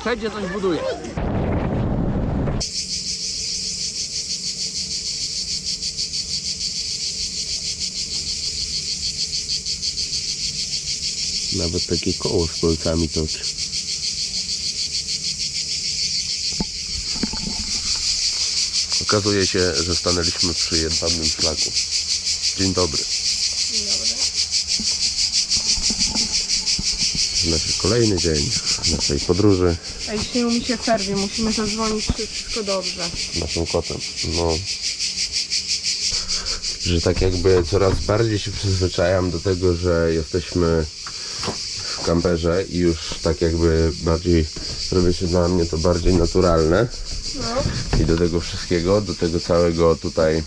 Wszędzie coś buduje. Nawet takie koło z kolcami toczy. Okazuje się, że stanęliśmy przy jedwabnym szlaku. Dzień dobry. Nasz kolejny dzień naszej podróży A jeśli mi się ferwie, musimy zadzwonić, czy wszystko dobrze. naszym kotem. No, że tak jakby coraz bardziej się przyzwyczajam do tego, że jesteśmy w kamperze i już tak jakby bardziej robi się dla mnie to bardziej naturalne. I do tego wszystkiego, do tego całego tutaj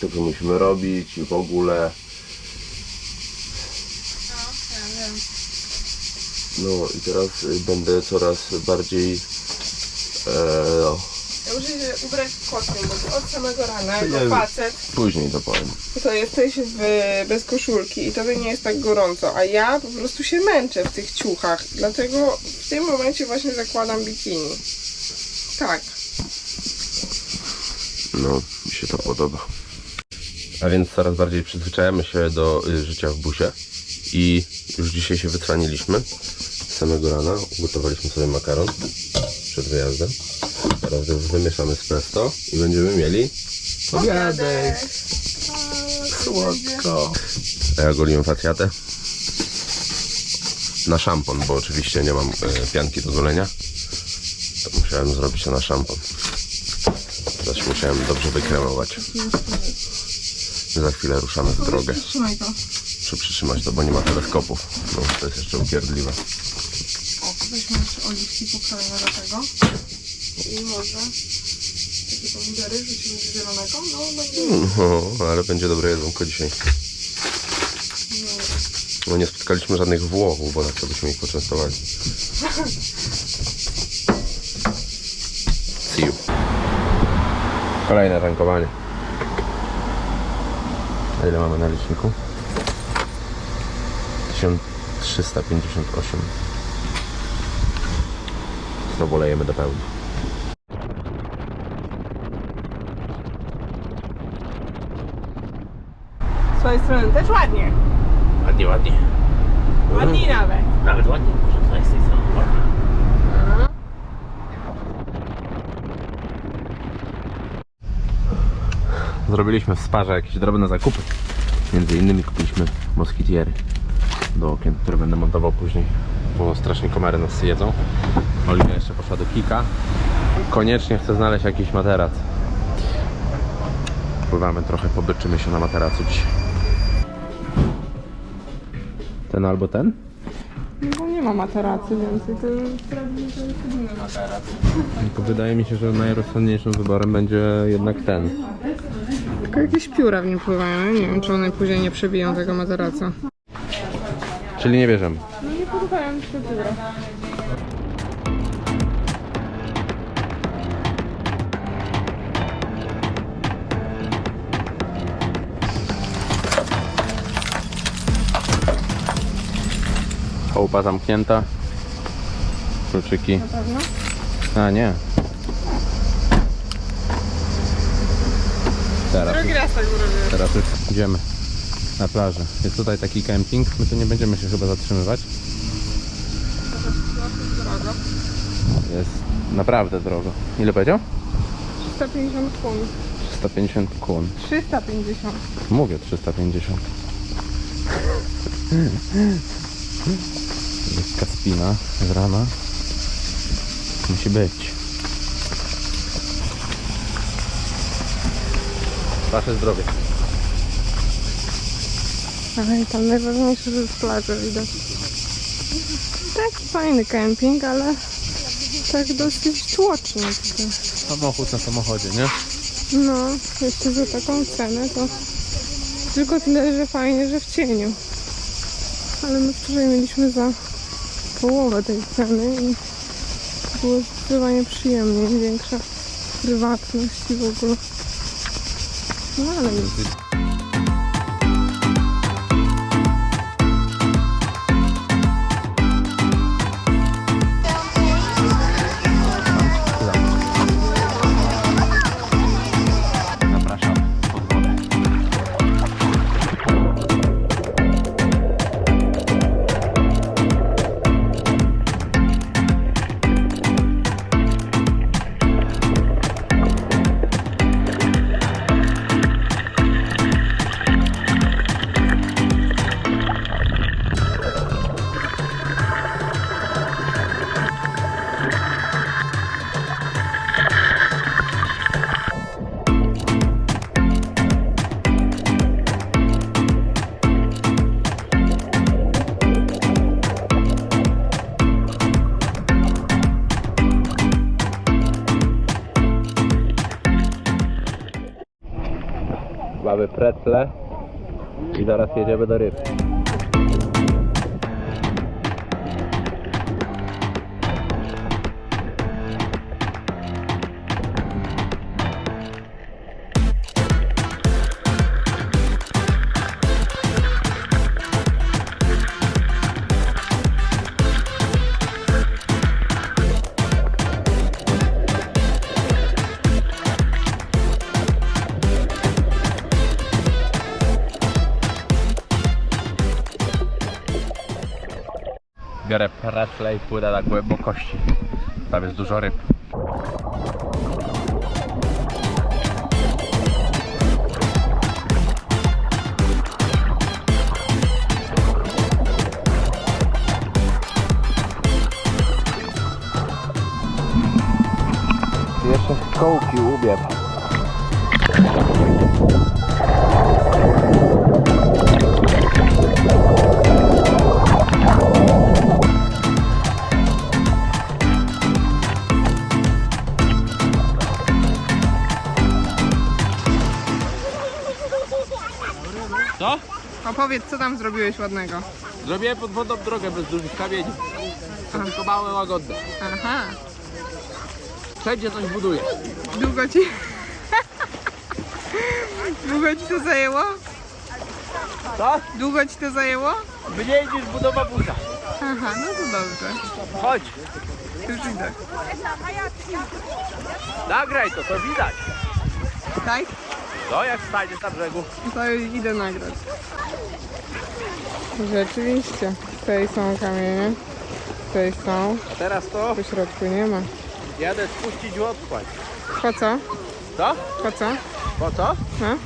to co musimy robić i w ogóle. No i teraz y, będę coraz bardziej e, Ja muszę się ubrać w kostium, bo od samego rana, Ja- jako facet, później to powiem. to jesteś w, bez koszulki i tobie nie jest tak gorąco, a ja po prostu się męczę w tych ciuchach, dlatego w tym momencie właśnie zakładam bikini. Tak. No, mi się to podoba. A więc coraz bardziej przyzwyczajamy się do y, życia w busie i już dzisiaj się wytraniliśmy. Samego rana ugotowaliśmy sobie makaron przed wyjazdem. Teraz już wymieszamy z pesto i będziemy mieli obiadek. Słodko. A ja goliłem facjatę na szampon, bo oczywiście nie mam e, pianki do golenia. To musiałem zrobić to na szampon. Się musiałem dobrze wykremować. Za chwilę ruszamy w drogę. Trzymaj to. Muszę przytrzymać to, bo nie ma teleskopów. No, to jest jeszcze upierdliwe. Weźmy jeszcze oliwki, pokroimy do tego. I może takie pomidory rzucimy do zielonego. No, będzie... No, ale będzie dobre jedzonko dzisiaj. No nie spotkaliśmy żadnych Włochów, bo tak to byśmy ich poczęstowali. See you. Kolejne tankowanie. A ile mamy na liczniku? 1358. Znowu lejemy do pełni. Z swojej strony też ładnie. Ładnie, ładnie. Ładniej nawet. Nawet ładnie, może tutaj z tej strony. Zrobiliśmy w sparze jakieś drobne zakupy. Między innymi kupiliśmy moskitiery do okien, które będę montował później, bo strasznie komary nas jedzą. Oliwia jeszcze poszła do Kika. Koniecznie chcę znaleźć jakiś materac. Pływamy trochę, pobyczymy się na materacu dzisiaj. Ten albo ten? No nie ma materacy więcej, to sprawdzi, że jest jedyny materac. Tylko wydaje mi się, że najrozsądniejszym wyborem będzie jednak ten. Tylko jakieś pióra w nim pływają, nie wiem czy one później nie przebiją tego materaca. Czyli nie bierzemy. Mi się pióra. Chałupa zamknięta. Kluczyki. Na pewno? A nie. Teraz, Drugi raz tak zrobię. teraz już idziemy na plażę. Jest tutaj taki kemping. My tu nie będziemy się chyba zatrzymywać. Drogo. Jest naprawdę drogo. Ile powiedział? 350 kun. 350 kun. 350. Mówię 350. Jest kaspina z rana. Musi być. Wasze zdrowie. I tam najważniejsze, że z plaży widać. Taki fajny kemping, ale tak dosyć tłocznie tutaj. Samochód na samochodzie, nie? No, jeszcze za taką cenę to tylko tyle, że fajnie, że w cieniu. Ale my wczoraj mieliśmy za połowę tej ceny i było zdecydowanie przyjemniej, większa prywatność i w ogóle. No ale nic. Pretle i zaraz jedziemy do ryb. Biorę pretle i płynę na głębokości. Tam jest dużo ryb. Jeszcze kołki umiem. Opowiedz, co tam zrobiłeś ładnego? Zrobiłem podwodną drogę bez dużych kamieni. To tylko małe, łagodne. Aha. Wszędzie coś buduje. Długo ci... Długo ci to zajęło? Co? Długo ci to zajęło? Mniej niż budowa busa. Aha, no to dobrze. Chodź, Już idę. nagraj to, to widać. Tak? No jak staniesz na brzegu. To już idę nagrać. Rzeczywiście. Tutaj są kamienie. Tutaj są. A teraz to Po środku nie ma. jadę spuścić odpłać. Po co? Co? Po co? Po co? No?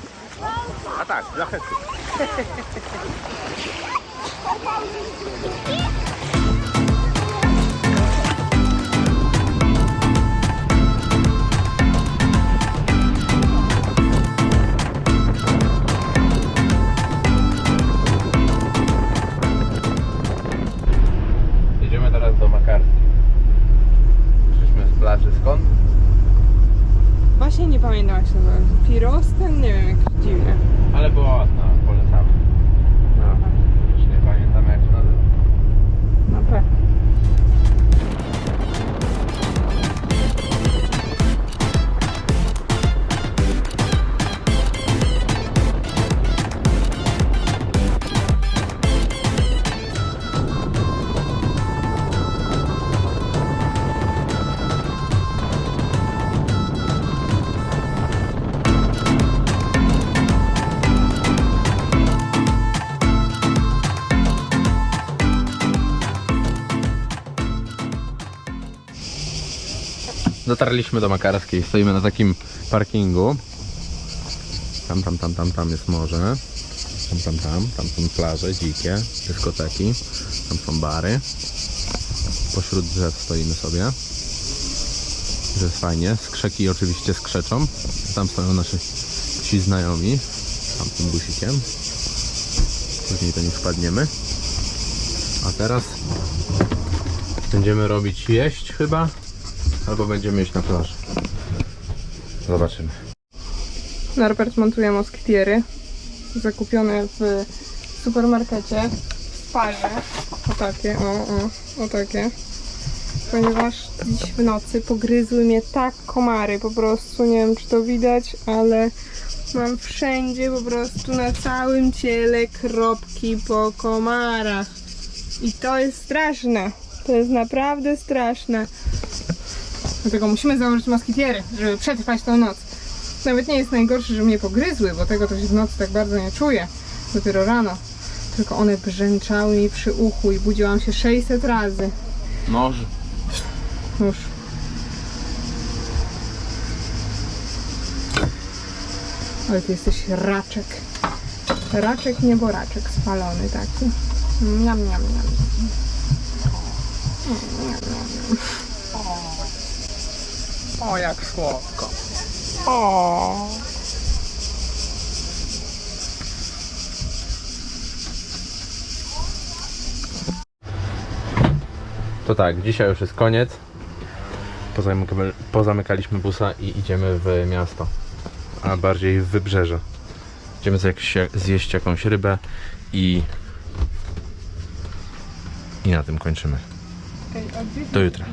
A tak, dla chętnych. Dotarliśmy do Makarskiej, stoimy na takim parkingu. Tam, tam, tam, tam, tam jest morze. Tam, tam, tam, tam są plaże dzikie, dyskoteki. Tam są bary. Pośród drzew stoimy sobie. Że jest fajnie. Skrzeki oczywiście skrzeczą. Tam stoją nasi ci znajomi. Tam tym busikiem. Później do nich wpadniemy. A teraz będziemy robić jeść chyba. Albo będziemy iść na plażę. Zobaczymy. Norbert montuje moskitiery zakupione w supermarkecie w parze. O takie, o, o, o takie. Ponieważ dziś w nocy pogryzły mnie tak komary, po prostu nie wiem czy to widać, ale mam wszędzie po prostu na całym ciele kropki po komarach. I to jest straszne. To jest naprawdę straszne. Dlatego musimy założyć moskitiery, żeby przetrwać tą noc. Nawet nie jest najgorsze, że mnie pogryzły, bo tego to się w nocy tak bardzo nie czuję. Dopiero rano. Tylko one brzęczały mi przy uchu i budziłam się 600 razy. Noż. Już. Ale ty jesteś raczek. Raczek, nieboraczek spalony taki. Niam, niam, niam. O, jak słodko. O. To tak, dzisiaj już jest koniec. Pozamykamy, pozamykaliśmy busa i idziemy w miasto. A bardziej w wybrzeże. Idziemy zjeść, zjeść jakąś rybę i i na tym kończymy. Do jutra.